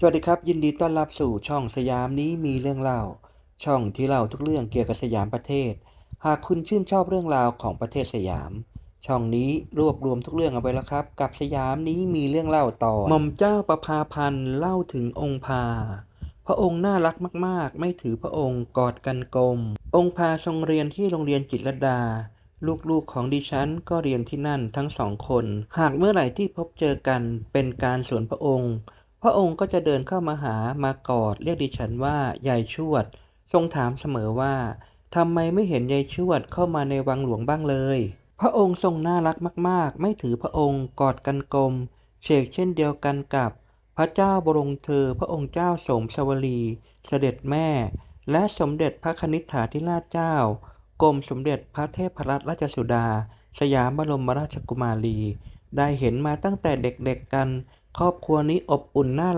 สวัสดีครับ ยินดีต้อนรับสู่ช่องสยามนี้มีเรื่องเล่า ช่องที่เล่าทุกเรื่องเกี่ยวกับสยามประเทศ หากคุณชื่นชอบเรื่องราวของประเทศสยาม ช่องนี้รวบรวมทุกเรื่องเอาไว้แล้วครับ กับสยามนี้มีเรื่องเล่าต่อหม่อมเจ้าประภาพันธ์เล่าถึงองค์พา พระองค์น่ารักมาก ๆ ไม่ถือพระองค์กอดกันกลม องค์พาทรงเรียนที่โรงเรียนจิตรดา ลูกๆของดิฉันก็เรียนที่นั่นทั้งสองคน หากเมื่อไหร่ที่พบเจอกันเป็นการสวนพระองค์ พระองค์ก็จะเดินเข้ามาหามากอดเรียกดิฉันว่ายายชวด ทรงถามเสมอว่าทำไมไม่เห็นยายชวดเข้ามาในวังหลวงบ้างเลย พระองค์ทรงน่ารักมาก ๆ ไม่ถือพระองค์กอดกันกลมเชกเช่นเดียวกันกับ พระเจ้าบรมเธอพระองค์เจ้าสมสวลีเสด็จแม่ และสมเด็จพระคณิษฐาธิราชเจ้ากรมสมเด็จพระเทพรัตนราชสุดา สยามบรมราชกุมารี ได้เห็นมาตั้งแต่เด็กๆกัน ครอบครัวนี้อบอุ่นน่ารัก